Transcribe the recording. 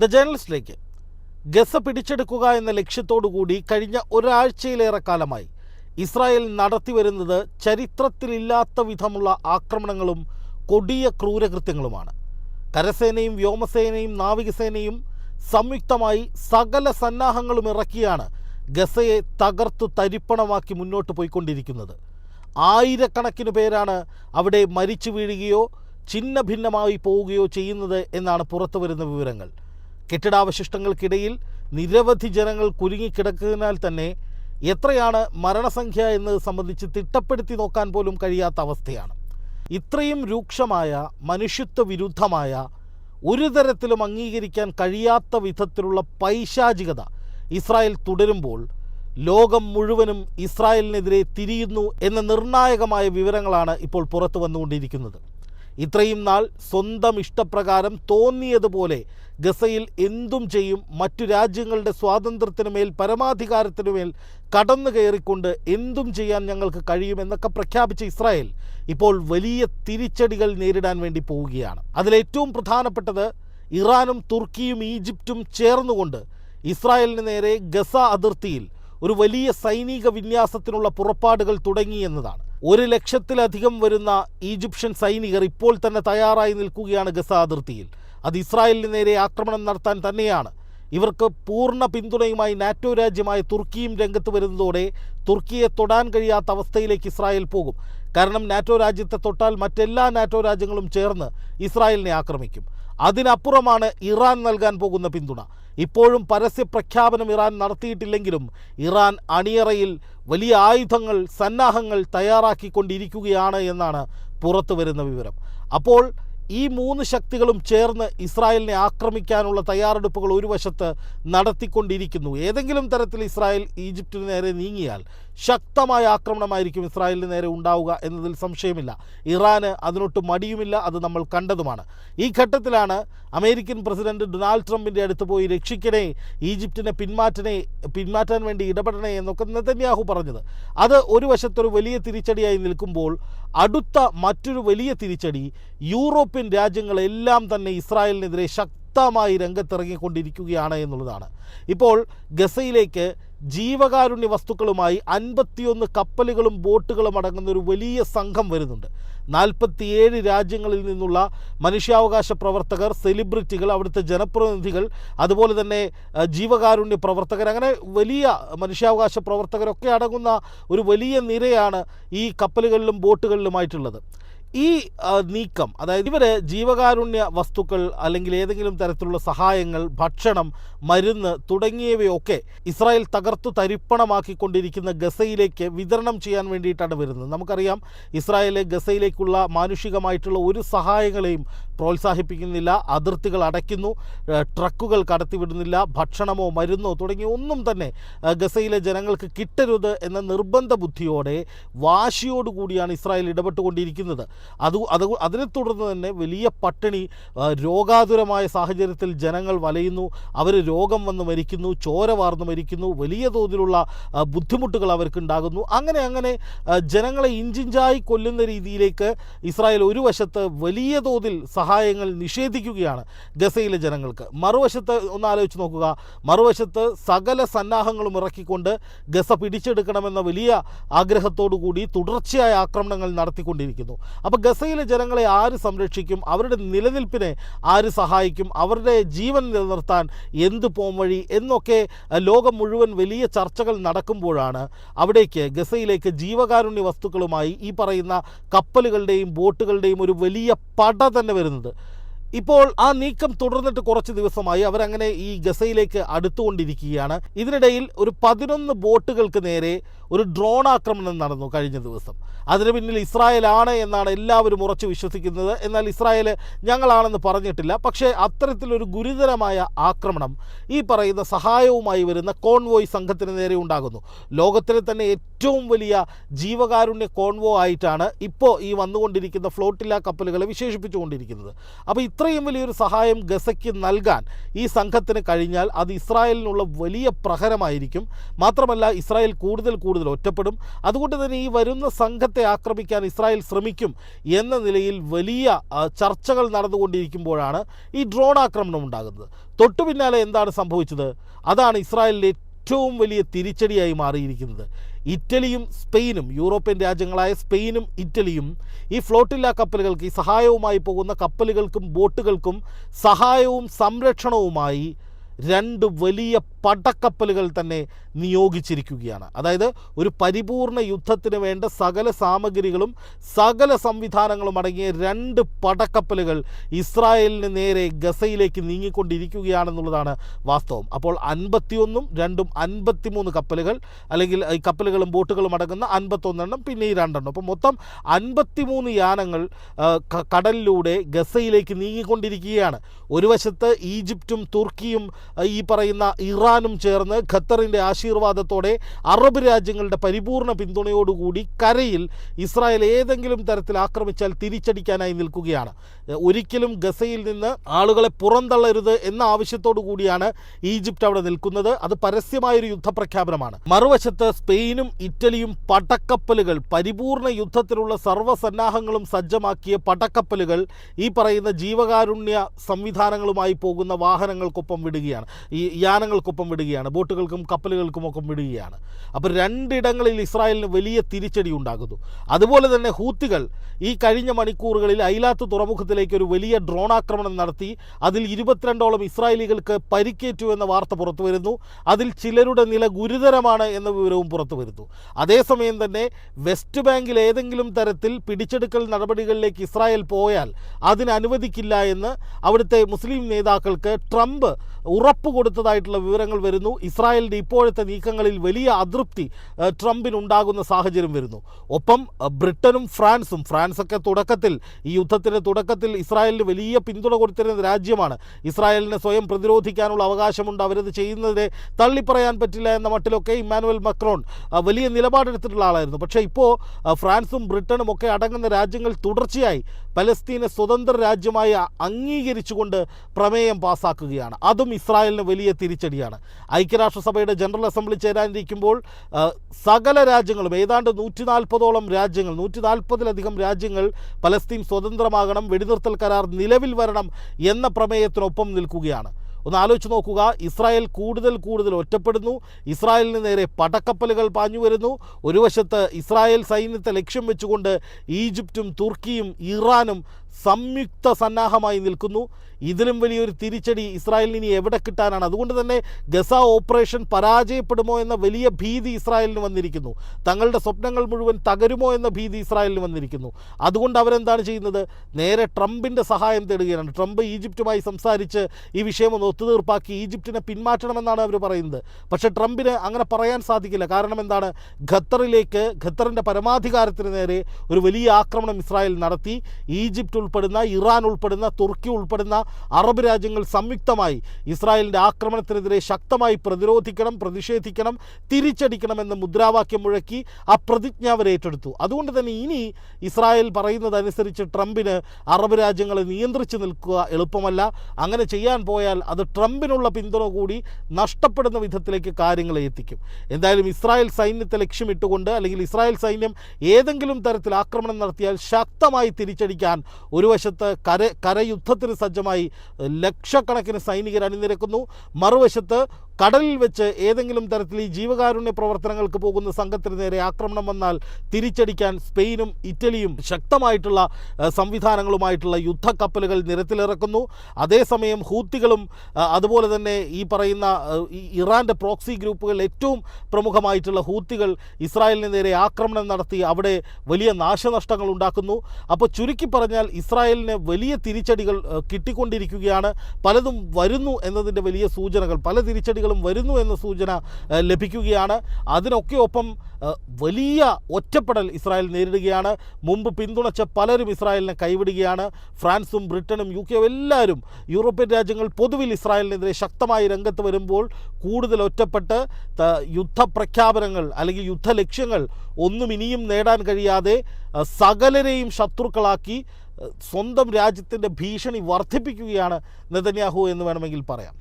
The ജേർണലിസ്റ്റിലേക്ക് Gaza പിടിച്ചെടുക്കുക എന്ന ലക്ഷ്യത്തോടുകൂടി കഴിഞ്ഞ ഒരാഴ്ചയിലേറെ കാലമായി ഇസ്രായേൽ നടത്തിവരുന്നത് ചരിത്രത്തിലില്ലാത്ത വിധമുള്ള ആക്രമണങ്ങളും കൊടിയ ക്രൂരകൃത്യങ്ങളുമാണ്. കരസേനയും വ്യോമസേനയും നാവികസേനയും സംയുക്തമായി സകല സന്നാഹങ്ങളും ഇറക്കിയാണ് ഗസയെ തകർത്തു തരിപ്പണമാക്കി മുന്നോട്ട് പോയിക്കൊണ്ടിരിക്കുന്നത്. ആയിരക്കണക്കിന് പേരാണ് അവിടെ മരിച്ചു വീഴുകയോ ഛിന്ന ഭിന്നമായി പോവുകയോ ചെയ്യുന്നത് എന്നാണ് പുറത്തു വരുന്ന വിവരങ്ങൾ. കെട്ടിടാവശിഷ്ടങ്ങൾക്കിടയിൽ നിരവധി ജനങ്ങൾ കുരുങ്ങിക്കിടക്കുന്നതിനാൽ തന്നെ എത്രയാണ് മരണസംഖ്യ എന്നത് സംബന്ധിച്ച് തിട്ടപ്പെടുത്തി നോക്കാൻ പോലും കഴിയാത്ത അവസ്ഥയാണ്. ഇത്രയും രൂക്ഷമായ മനുഷ്യത്വ വിരുദ്ധമായ ഒരു തരത്തിലും അംഗീകരിക്കാൻ കഴിയാത്ത വിധത്തിലുള്ള പൈശാചികത ഇസ്രായേൽ തുടരുമ്പോൾ ലോകം മുഴുവനും ഇസ്രായേലിനെതിരെ തിരിയുന്നു എന്ന നിർണായകമായ വിവരങ്ങളാണ് ഇപ്പോൾ പുറത്തു വന്നുകൊണ്ടിരിക്കുന്നത്. ഇത്രയും നാൾ സ്വന്തം ഇഷ്ടപ്രകാരം തോന്നിയതുപോലെ ഗസയിൽ എന്തും ചെയ്യും മറ്റു രാജ്യങ്ങളുടെ സ്വാതന്ത്ര്യത്തിനുമേൽ പരമാധികാരത്തിനുമേൽ കടന്നു കയറിക്കൊണ്ട് എന്തും ചെയ്യാൻ ഞങ്ങൾക്ക് കഴിയുമെന്നൊക്കെ പ്രഖ്യാപിച്ച ഇസ്രായേൽ ഇപ്പോൾ വലിയ തിരിച്ചടികൾ നേരിടാൻ വേണ്ടി പോവുകയാണ്. അതിലേറ്റവും പ്രധാനപ്പെട്ടത് ഇറാനും തുർക്കിയും ഈജിപ്തും ചേർന്നുകൊണ്ട് ഇസ്രായേലിന് നേരെ ഗസ അതിർത്തിയിൽ ഒരു വലിയ സൈനിക വിന്യാസത്തിനുള്ള പുറപ്പാടുകൾ തുടങ്ങി എന്നതാണ്. ഒരു ലക്ഷത്തിലധികം വരുന്ന ഈജിപ്ഷ്യൻ സൈനികർ ഇപ്പോൾ തന്നെ തയ്യാറായി നിൽക്കുകയാണ് ഗസ അതിർത്തിയിൽ. അത് ഇസ്രായേലിന് നേരെ ആക്രമണം നടത്താൻ തന്നെയാണ്. ഇവർക്ക് പൂർണ പിന്തുണയുമായി നാറ്റോ രാജ്യമായ തുർക്കിയും രംഗത്ത് വരുന്നതോടെ തുർക്കിയെ തൊടാൻ കഴിയാത്ത അവസ്ഥയിലേക്ക് ഇസ്രായേൽ പോകും. കാരണം നാറ്റോ രാജ്യത്തെ തൊട്ടാൽ മറ്റെല്ലാ നാറ്റോ രാജ്യങ്ങളും ചേർന്ന് ഇസ്രായേലിനെ ആക്രമിക്കും. അതിനപ്പുറമാണ് ഇറാൻ നൽകാൻ പോകുന്ന പിന്തുണ. ഇപ്പോഴും പരസ്യ പ്രഖ്യാപനം ഇറാൻ നടത്തിയിട്ടില്ലെങ്കിലും ഇറാൻ അണിയറയിൽ വലിയ ആയുധങ്ങൾ സന്നാഹങ്ങൾ തയ്യാറാക്കിക്കൊണ്ടിരിക്കുകയാണ് എന്നാണ് പുറത്തു വരുന്ന വിവരം. അപ്പോൾ ഈ മൂന്ന് ശക്തികളും ചേർന്ന് ഇസ്രായേലിനെ ആക്രമിക്കാനുള്ള തയ്യാറെടുപ്പുകൾ ഒരു വശത്ത് നടത്തിക്കൊണ്ടിരിക്കുന്നു. ഏതെങ്കിലും തരത്തിൽ ഇസ്രായേൽ ഈജിപ്തിന് നേരെ നീങ്ങിയാൽ ശക്തമായ ആക്രമണമായിരിക്കും ഇസ്രായേലിന് നേരെ ഉണ്ടാവുക എന്നതിൽ സംശയമില്ല. ഇറാന് അതിനൊട്ട് മടിയുമില്ല അത് നമ്മൾ കണ്ടതുമാണ്. ഈ ഘട്ടത്തിലാണ് അമേരിക്കൻ പ്രസിഡന്റ് ഡൊണാൾഡ് ട്രംപിന്റെ അടുത്ത് പോയി രക്ഷിക്കണേ ഈജിപ്തിനെ പിന്മാറ്റണേ പിന്മാറ്റാൻ വേണ്ടി ഇടപെടണേ എന്നൊക്കെ നെതന്യാഹു പറഞ്ഞത്. അത് ഒരു വശത്തൊരു വലിയ തിരിച്ചടിയായി നിൽക്കുമ്പോൾ അടുത്ത മറ്റൊരു വലിയ തിരിച്ചടി യൂറോപ്യൻ രാജ്യങ്ങളെല്ലാം തന്നെ ഇസ്രായേലിനെതിരെ ശക്തമായി രംഗത്തിറങ്ങിക്കൊണ്ടിരിക്കുകയാണ് എന്നുള്ളതാണ്. ഇപ്പോൾ ഗസയിലേക്ക് ജീവകാരുണ്യ വസ്തുക്കളുമായി അൻപത്തിയൊന്ന് കപ്പലുകളും ബോട്ടുകളും അടങ്ങുന്ന ഒരു വലിയ സംഘം വരുന്നുണ്ട്. നാൽപ്പത്തിയേഴ് രാജ്യങ്ങളിൽ നിന്നുള്ള മനുഷ്യാവകാശ പ്രവർത്തകർ സെലിബ്രിറ്റികൾ അവിടുത്തെ ജനപ്രതിനിധികൾ അതുപോലെ തന്നെ ജീവകാരുണ്യ പ്രവർത്തകർ അങ്ങനെ വലിയ മനുഷ്യാവകാശ പ്രവർത്തകരൊക്കെ അടങ്ങുന്ന ഒരു വലിയ നിരയാണ് ഈ കപ്പലുകളിലും ബോട്ടുകളിലുമായിട്ടുള്ളത്. ഈ നീക്കം അതായത് ഇവർ ജീവകാരുണ്യ വസ്തുക്കൾ അല്ലെങ്കിൽ ഏതെങ്കിലും തരത്തിലുള്ള സഹായങ്ങൾ ഭക്ഷണം മരുന്ന് തുടങ്ങിയവയൊക്കെ ഇസ്രായേൽ തകർത്തു തരിപ്പണമാക്കിക്കൊണ്ടിരിക്കുന്ന ഗസയിലേക്ക് വിതരണം ചെയ്യാൻ വേണ്ടിയിട്ടാണ് വരുന്നത്. നമുക്കറിയാം ഇസ്രായേൽ ഗസയിലേക്കുള്ള മാനുഷികമായിട്ടുള്ള ഒരു സഹായങ്ങളെയും പ്രോത്സാഹിപ്പിക്കുന്നില്ല അതിർത്തികൾ അടയ്ക്കുന്നു ട്രക്കുകൾ കടത്തിവിടുന്നില്ല ഭക്ഷണമോ മരുന്നോ തുടങ്ങിയ ഒന്നും തന്നെ ഗസയിലെ ജനങ്ങൾക്ക് കിട്ടരുത് എന്ന നിർബന്ധ ബുദ്ധിയോടെ വാശിയോടുകൂടിയാണ് ഇസ്രായേൽ ഇടപെട്ടുകൊണ്ടിരിക്കുന്നത്. അത് അത് അതിനെ തുടർന്ന് തന്നെ വലിയ പട്ടിണി രോഗാതുരമായ സാഹചര്യത്തിൽ ജനങ്ങൾ വലയുന്നു. അവർ രോഗം വന്ന് മരിക്കുന്നു ചോര വാർന്ന് മരിക്കുന്നു വലിയ തോതിലുള്ള ബുദ്ധിമുട്ടുകൾ അവർക്കുണ്ടാകുന്നു. അങ്ങനെ അങ്ങനെ ജനങ്ങളെ ഇഞ്ചിഞ്ചായി കൊല്ലുന്ന രീതിയിലേക്ക് ഇസ്രായേൽ ഒരു വശത്ത് വലിയ തോതിൽ സഹായങ്ങൾ നിഷേധിക്കുകയാണ് ഗസയിലെ ജനങ്ങൾക്ക്. മറുവശത്ത് ഒന്ന് ആലോചിച്ച് നോക്കുക. മറുവശത്ത് സകല സന്നാഹങ്ങളും ഇറക്കിക്കൊണ്ട് ഗസ പിടിച്ചെടുക്കണമെന്ന വലിയ കൂടി തുടർച്ചയായ ആക്രമണങ്ങൾ നടത്തിക്കൊണ്ടിരിക്കുന്നു. അപ്പോൾ ഗസയിലെ ജനങ്ങളെ ആര് സംരക്ഷിക്കും? അവരുടെ നിലനിൽപ്പിനെ ആര് സഹായിക്കും? അവരുടെ ജീവൻ നിലനിർത്താൻ എന്ത് പോംവഴി എന്നൊക്കെ ലോകം മുഴുവൻ വലിയ ചർച്ചകൾ നടക്കുമ്പോഴാണ് അവിടേക്ക് ഗസയിലേക്ക് ജീവകാരുണ്യ വസ്തുക്കളുമായി ഈ പറയുന്ന കപ്പലുകളുടെയും ബോട്ടുകളുടെയും ഒരു വലിയ പട തന്നെ വരുന്നത്. വരുന്നത് ഇപ്പോൾ ആ നീക്കം തുടർന്നിട്ട് കുറച്ച് ദിവസമായി അവരങ്ങനെ ഈ ഗസയിലേക്ക് അടുത്തുകൊണ്ടിരിക്കുകയാണ്. ഇതിനിടയിൽ ഒരു പതിനൊന്ന് ബോട്ടുകൾക്ക് നേരെ ഒരു ഡ്രോൺ ആക്രമണം നടന്നു കഴിഞ്ഞ ദിവസം. അതിന് പിന്നിൽ ഇസ്രായേലാണ് എന്നാണ് എല്ലാവരും ഉറച്ചു വിശ്വസിക്കുന്നത്. എന്നാൽ ഇസ്രായേൽ ഞങ്ങളാണെന്ന് പറഞ്ഞിട്ടില്ല. പക്ഷേ അത്തരത്തിലൊരു ഗുരുതരമായ ആക്രമണം ഈ പറയുന്ന സഹായവുമായി വരുന്ന കോൺവോയ് സംഘത്തിന് നേരെ ഉണ്ടാകുന്നു. ലോകത്തിലെ തന്നെ ഏറ്റവും വലിയ ജീവകാരുണ്യ കോൺവോ ആയിട്ടാണ് ഇപ്പോൾ ഈ വന്നുകൊണ്ടിരിക്കുന്ന ഫ്ലോട്ടില്ല കപ്പലുകളെ വിശേഷിപ്പിച്ചുകൊണ്ടിരിക്കുന്നത്. അപ്പോൾ ഇത്രയും വലിയൊരു സഹായം ഗസയ്ക്ക് നൽകാൻ ഈ സംഘത്തിന് കഴിഞ്ഞാൽ അത് ഇസ്രായേലിനുള്ള വലിയ പ്രഹരമായിരിക്കും. മാത്രമല്ല ഇസ്രായേൽ കൂടുതൽ കൂടുതൽ ഒറ്റപ്പെടും. അതുകൊണ്ട് തന്നെ ഈ വരുന്ന സംഘത്തെ ആക്രമിക്കാൻ ഇസ്രായേൽ ശ്രമിക്കും എന്ന നിലയിൽ വലിയ ചർച്ചകൾ നടന്നുകൊണ്ടിരിക്കുമ്പോഴാണ് ഈ ഡ്രോൺ ആക്രമണം ഉണ്ടാകുന്നത്. തൊട്ടു പിന്നാലെ എന്താണ് സംഭവിച്ചത്? അതാണ് ഇസ്രായേലിന്റെ ഏറ്റവും വലിയ തിരിച്ചടിയായി മാറിയിരിക്കുന്നത്. ഇറ്റലിയും സ്പെയിനും യൂറോപ്യൻ രാജ്യങ്ങളായ സ്പെയിനും ഇറ്റലിയും ഈ ഫ്ലോട്ടില്ല കപ്പലുകൾക്ക് ഈ സഹായവുമായി പോകുന്ന കപ്പലുകൾക്കും ബോട്ടുകൾക്കും സഹായവും സംരക്ഷണവുമായി രണ്ട് വലിയ പടക്കപ്പലുകൾ തന്നെ നിയോഗിച്ചിരിക്കുകയാണ്. അതായത് ഒരു പരിപൂർണ യുദ്ധത്തിന് വേണ്ട സകല സാമഗ്രികളും സകല സംവിധാനങ്ങളും അടങ്ങിയ രണ്ട് പടക്കപ്പലുകൾ ഇസ്രായേലിന് നേരെ ഗസയിലേക്ക് നീങ്ങിക്കൊണ്ടിരിക്കുകയാണെന്നുള്ളതാണ് വാസ്തവം. അപ്പോൾ അൻപത്തിയൊന്നും രണ്ടും അൻപത്തിമൂന്ന് കപ്പലുകൾ അല്ലെങ്കിൽ ഈ കപ്പലുകളും ബോട്ടുകളും അടങ്ങുന്ന അൻപത്തൊന്നെണ്ണം പിന്നെ ഈ രണ്ടെണ്ണം. അപ്പോൾ മൊത്തം അൻപത്തിമൂന്ന് യാനങ്ങൾ കടലിലൂടെ ഗസയിലേക്ക് നീങ്ങിക്കൊണ്ടിരിക്കുകയാണ്. ഒരു വശത്ത് ഈജിപ്തും തുർക്കിയും ഈ പറയുന്ന ഇറാനും ചേർന്ന് ഖത്തറിന്റെ ആശീർവാദത്തോടെ അറബ് രാജ്യങ്ങളുടെ പരിപൂർണ പിന്തുണയോടുകൂടി കരയിൽ ഇസ്രായേൽ ഏതെങ്കിലും തരത്തിൽ ആക്രമിച്ചാൽ തിരിച്ചടിക്കാനായി നിൽക്കുകയാണ്. ഒരിക്കലും ഗസയിൽ നിന്ന് ആളുകളെ പുറന്തള്ളരുത് എന്ന ആവശ്യത്തോടു കൂടിയാണ് ഈജിപ്റ്റ് അവിടെ നിൽക്കുന്നത്. അത് പരസ്യമായൊരു യുദ്ധപ്രഖ്യാപനമാണ്. മറുവശത്ത് സ്പെയിനും ഇറ്റലിയും പടക്കപ്പലുകൾ പരിപൂർണ യുദ്ധത്തിലുള്ള സർവസന്നാഹങ്ങളും സജ്ജമാക്കിയ പടക്കപ്പലുകൾ ഈ പറയുന്ന ജീവകാരുണ്യ സംവിധാനങ്ങളുമായി പോകുന്ന വാഹനങ്ങൾക്കൊപ്പം വിടുകയാണ്. ഈ യാനങ്ങൾക്കൊപ്പം വിടുകയാണ് ബോട്ടുകൾക്കും കപ്പലുകൾക്കും ഒപ്പം വിടുകയാണ്. അപ്പോൾ രണ്ടിടങ്ങളിൽ ഇസ്രായേലിന് വലിയ തിരിച്ചടി ഉണ്ടാകുന്നു. അതുപോലെ തന്നെ ഹൂത്തികൾ ഈ കഴിഞ്ഞ മണിക്കൂറുകളിൽ ഐലാത്ത് തുറമുഖത്തിലേക്ക് ഒരു വലിയ ഡ്രോൺ ആക്രമണം നടത്തി അതിൽ ഇരുപത്തിരണ്ടോളം ഇസ്രായേലികൾക്ക് പരിക്കേറ്റു എന്ന വാർത്ത പുറത്തു വരുന്നു. അതിൽ ചിലരുടെ നില ഗുരുതരമാണ് എന്ന വിവരവും പുറത്തു വരുന്നു. അതേസമയം തന്നെ വെസ്റ്റ് ബാങ്കിൽ ഏതെങ്കിലും തരത്തിൽ പിടിച്ചെടുക്കൽ നടപടികളിലേക്ക് ഇസ്രായേൽ പോയാൽ അതിന് അനുവദിക്കില്ല എന്ന് അവിടുത്തെ മുസ്ലിം നേതാക്കൾക്ക് ട്രംപ് ഉറപ്പ് കൊടുത്തതായിട്ടുള്ള വിവരങ്ങൾ വരുന്നു. ഇസ്രായേലിന്റെ ഇപ്പോഴത്തെ നീക്കങ്ങളിൽ വലിയ അതൃപ്തി ട്രംപിന് ട്രംപിനുണ്ടാകുന്ന സാഹചര്യം വരുന്നു. ഒപ്പം ബ്രിട്ടനും ഫ്രാൻസും ഫ്രാൻസൊക്കെ തുടക്കത്തിൽ ഈ യുദ്ധത്തിന്റെ തുടക്കത്തിൽ ഇസ്രായേലിന് വലിയ പിന്തുണ കൊടുത്തിരുന്ന രാജ്യമാണ്. ഇസ്രായേലിനെ സ്വയം പ്രതിരോധിക്കാനുള്ള അവകാശമുണ്ട്. അവരത് ചെയ്യുന്നതിനെ തള്ളിപ്പറയാൻ പറ്റില്ല എന്ന മട്ടിലൊക്കെ ഇമ്മാനുവൽ മക്രോൺ വലിയ നിലപാടെടുത്തിട്ടുള്ള ആളായിരുന്നു. പക്ഷേ ഇപ്പോൾ ഫ്രാൻസും ബ്രിട്ടനും ഒക്കെ അടങ്ങുന്ന രാജ്യങ്ങൾ തുടർച്ചയായി പലസ്തീനെ സ്വതന്ത്ര രാജ്യമായി അംഗീകരിച്ചുകൊണ്ട് പ്രമേയം പാസാക്കുകയാണ്. അതും ഇസ്രായേലിന് വലിയ തിരിച്ചടിയാണ്. ഐക്യരാഷ്ട്രസഭയുടെ ജനറൽ അസംബ്ലി ചേരാനിരിക്കുമ്പോൾ സകല രാജ്യങ്ങളും ഏതാണ്ട് നൂറ്റി നാൽപ്പതോളം രാജ്യങ്ങൾ നൂറ്റി നാൽപ്പതിലധികം രാജ്യങ്ങൾ പലസ്തീൻ സ്വതന്ത്രമാകണം വെടിനിർത്തൽ കരാർ നിലവിൽ വരണം എന്ന പ്രമേയത്തിനൊപ്പം നിൽക്കുകയാണ്. ഒന്ന് ആലോചിച്ച് നോക്കുക ഇസ്രായേൽ കൂടുതൽ കൂടുതൽ ഒറ്റപ്പെടുന്നു ഇസ്രായേലിന് നേരെ പടക്കപ്പലുകൾ പാഞ്ഞു വരുന്നു. ഒരു വശത്ത് ഇസ്രായേൽ സൈന്യത്തെ ലക്ഷ്യം വെച്ചുകൊണ്ട് ഈജിപ്തും തുർക്കിയും ഇറാനും സംയുക്ത സന്നാഹമായി നിൽക്കുന്നു. ഇതിലും വലിയൊരു തിരിച്ചടി ഇസ്രായേലിന് ഇനി എവിടെ കിട്ടാനാണ്? അതുകൊണ്ട് തന്നെ ഗസ ഓപ്പറേഷൻ പരാജയപ്പെടുമോ എന്ന വലിയ ഭീതി ഇസ്രായേലിന് വന്നിരിക്കുന്നു. തങ്ങളുടെ സ്വപ്നങ്ങൾ മുഴുവൻ തകരുമോ എന്ന ഭീതി ഇസ്രായേലിന് വന്നിരിക്കുന്നു. അതുകൊണ്ട് അവരെന്താണ് ചെയ്യുന്നത്? നേരെ ട്രംപിന്റെ സഹായം തേടുകയാണ്. ട്രംപ് ഈജിപ്റ്റുമായി സംസാരിച്ച് ഈ വിഷയം ഒന്ന് ഒത്തുതീർപ്പാക്കി ഈജിപ്തിനെ പിന്മാറ്റണമെന്നാണ് അവർ പറയുന്നത്. പക്ഷേ ട്രംപിന് അങ്ങനെ പറയാൻ സാധിക്കില്ല. കാരണം എന്താണ്? ഖത്തറിലേക്ക് ഖത്തറിന്റെ പരമാധികാരത്തിന് നേരെ ഒരു വലിയ ആക്രമണം ഇസ്രായേൽ നടത്തി. ഈജിപ്റ്റ് ഉൾപ്പെടുന്ന ഇറാൻ ഉൾപ്പെടുന്ന തുർക്കി ഉൾപ്പെടുന്ന അറബ് രാജ്യങ്ങൾ സംയുക്തമായി ഇസ്രായേലിന്റെ ആക്രമണത്തിനെതിരെ ശക്തമായി പ്രതിരോധിക്കണം പ്രതിഷേധിക്കണം തിരിച്ചടിക്കണമെന്ന് മുദ്രാവാക്യം മുഴക്കി ആ പ്രതിജ്ഞ അവർ ഏറ്റെടുത്തു. അതുകൊണ്ട് തന്നെ ഇനി ഇസ്രായേൽ പറയുന്നതനുസരിച്ച് ട്രംപിന് അറബ് രാജ്യങ്ങളെ നിയന്ത്രിച്ചു നിൽക്കുക എളുപ്പമല്ല. അങ്ങനെ ചെയ്യാൻ പോയാൽ അത് ട്രംപിനുള്ള പിന്തുണ കൂടി നഷ്ടപ്പെടുന്ന വിധത്തിലേക്ക് കാര്യങ്ങളെ എത്തിക്കും. എന്തായാലും ഇസ്രായേൽ സൈന്യത്തെ ലക്ഷ്യമിട്ടുകൊണ്ട് അല്ലെങ്കിൽ ഇസ്രായേൽ സൈന്യം ഏതെങ്കിലും തരത്തിൽ ആക്രമണം നടത്തിയാൽ ശക്തമായി തിരിച്ചടിക്കാൻ ഒരു വശത്ത് കര കരയുദ്ധത്തിന് സജ്ജമായി ലക്ഷക്കണക്കിന് സൈനികർ അണിനിരക്കുന്നു. മറുവശത്ത് കടലിൽ വെച്ച് ഏതെങ്കിലും തരത്തിൽ ഈ ജീവകാരുണ്യ പ്രവർത്തനങ്ങൾക്ക് പോകുന്ന സംഘത്തിന് നേരെ ആക്രമണം വന്നാൽ തിരിച്ചടിക്കാൻ സ്പെയിനും ഇറ്റലിയും ശക്തമായിട്ടുള്ള സംവിധാനങ്ങളുമായിട്ടുള്ള യുദ്ധക്കപ്പലുകൾ നിരത്തിലിറക്കുന്നു. അതേസമയം ഹൂത്തികളും അതുപോലെ തന്നെ ഈ പറയുന്ന ഇറാന്റെ പ്രോക്സി ഗ്രൂപ്പുകൾ ഏറ്റവും പ്രമുഖമായിട്ടുള്ള ഹൂത്തികൾ ഇസ്രായേലിന് നേരെ ആക്രമണം നടത്തി അവിടെ വലിയ നാശനഷ്ടങ്ങൾ ഉണ്ടാക്കുന്നു. അപ്പോൾ ചുരുക്കി പറഞ്ഞാൽ ഇസ്രായേലിന് വലിയ തിരിച്ചടികൾ കിട്ടിക്കൊണ്ടിരിക്കുകയാണ്. പലതും വരുന്നു എന്നതിന്റെ വലിയ സൂചനകൾ പല തിരിച്ചടികൾ നടപടികളും വരുന്നു എന്ന സൂചന ലഭിക്കുകയാണ്. അതിനൊക്കെ ഒപ്പം വലിയ ഒറ്റപ്പെടൽ ഇസ്രായേൽ നേരിടുകയാണ്. മുമ്പ് പിന്തുണച്ച പലരും ഇസ്രായേലിനെ കൈവിടുകയാണ്. ഫ്രാൻസും ബ്രിട്ടനും യു കെയും എല്ലാവരും യൂറോപ്യൻ രാജ്യങ്ങൾ പൊതുവിൽ ഇസ്രായേലിനെതിരെ ശക്തമായി രംഗത്ത് വരുമ്പോൾ കൂടുതൽ ഒറ്റപ്പെട്ട് യുദ്ധപ്രഖ്യാപനങ്ങൾ അല്ലെങ്കിൽ യുദ്ധലക്ഷ്യങ്ങൾ ഒന്നും ഇനിയും നേടാൻ കഴിയാതെ സകലരെയും ശത്രുക്കളാക്കി സ്വന്തം രാജ്യത്തിന്റെ ഭീഷണി വർദ്ധിപ്പിക്കുകയാണ് നെതന്യാഹു എന്ന് വേണമെങ്കിൽ പറയാം.